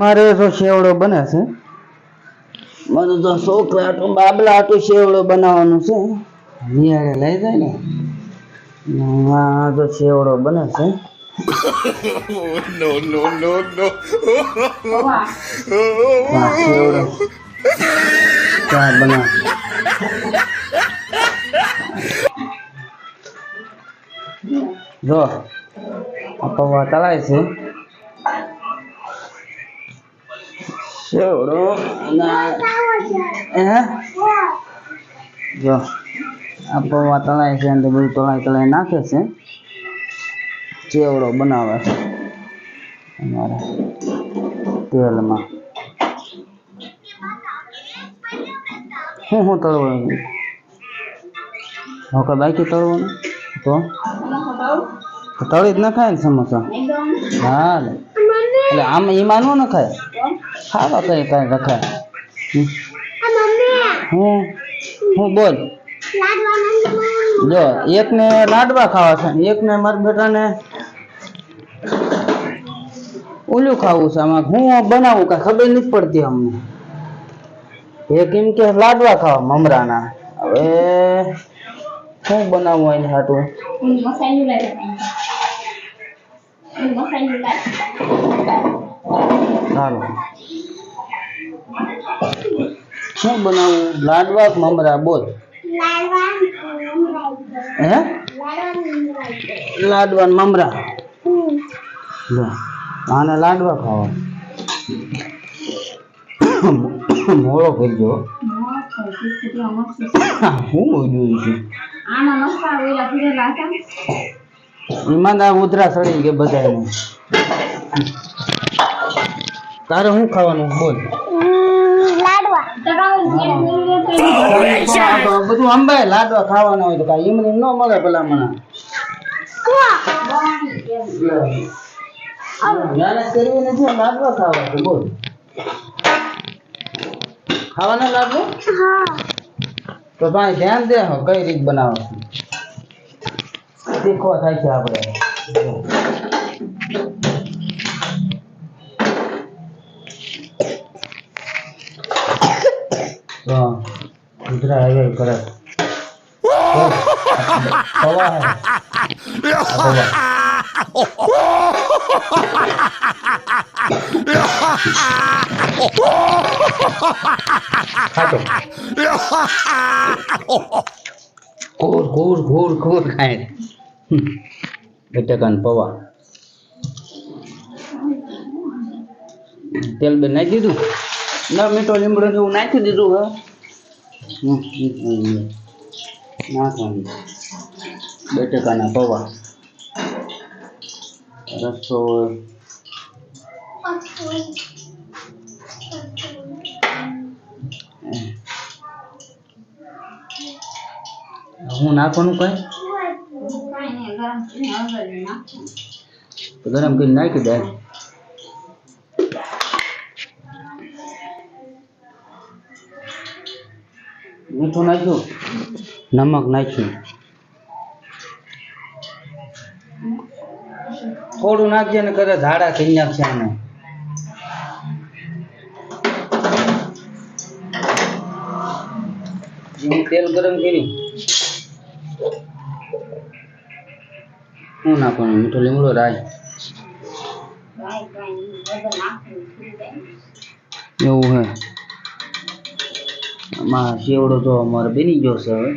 મારે તો શેવડો બને છે. મને તો છોકરા હાટું બાબલા હાટું શેવડો બનાવવાનું છે. નિયાળે લઈ જાય ને. આ તો શેવડો બને છે. આ શેવડો. ચા બનાવ? જો આ પૌવા તળાય છે. આ- હે જો આ પૌવા તળાય છે અને બધું તળાય તળાઈ નાખે છે ચેવડો બનાવે છે અમારે તેલમાં શું શું તળવાનું હવે બાકી તળવાનું તો તળી જ ના ખાય ને સમોસા હા એટલે આમ એમાં ન નખાય ખાવા કઈ કઈ રખાય હમ. હું હું બોલ જો એકને લાડવા ખાવા છે ને એકને મારા બેટાને ઓલું ખાવું છે આમાં હું બનાવું કાંઈ ખબર નથી પડતી અમને એક એમ કે લાડવા ખાવા મમરાના હવે શું બનાવવું એને હાટું ચાલો શું બનાવવું લાડવા મમરા? બોલ. હે? લાડવા મમરા. આને લાડવા ખાવા. મોળો કરજો હું જોયું છું. એમાં ઉતરા સડી કે બધાને તારે શું ખાવાનું? બોલ. બધું અંબાય લાડવા ખાવાના હોય તો કાંઈ એમની ન મળે પેલા મને લાડવા ખાવા બોલ. ખાવાના લાડવા? તો ભાઈ ધ્યાન દે હો કઈ રીત બનાવો શીખવા થાય છે આપણે. તો કૂતરા હવે કરે ઘોર ઘોર ઘોર ઘોર ખાય. બટાકાને પૌવા. તેલ બે નાખી દીધું? ના મીઠો લીમડો જેવું નાખી દીધું હવે. નાખવાનું બટાકાના પૌવા. રસો. હું નાખવાનું કઈ? ગરમ કરીને નાખી દે. મીઠું નાખ્યું? નમક નાખ્યું. થોડું નાખજે ને કરે ધાડા થઈ નાખશે આને. તેલ ગરમ કર્યું. શું નાખવાનું? મીઠો લીમડો રાય એવું હે. આમાં શેવડો તો અમારે બની ગયો છે હવે.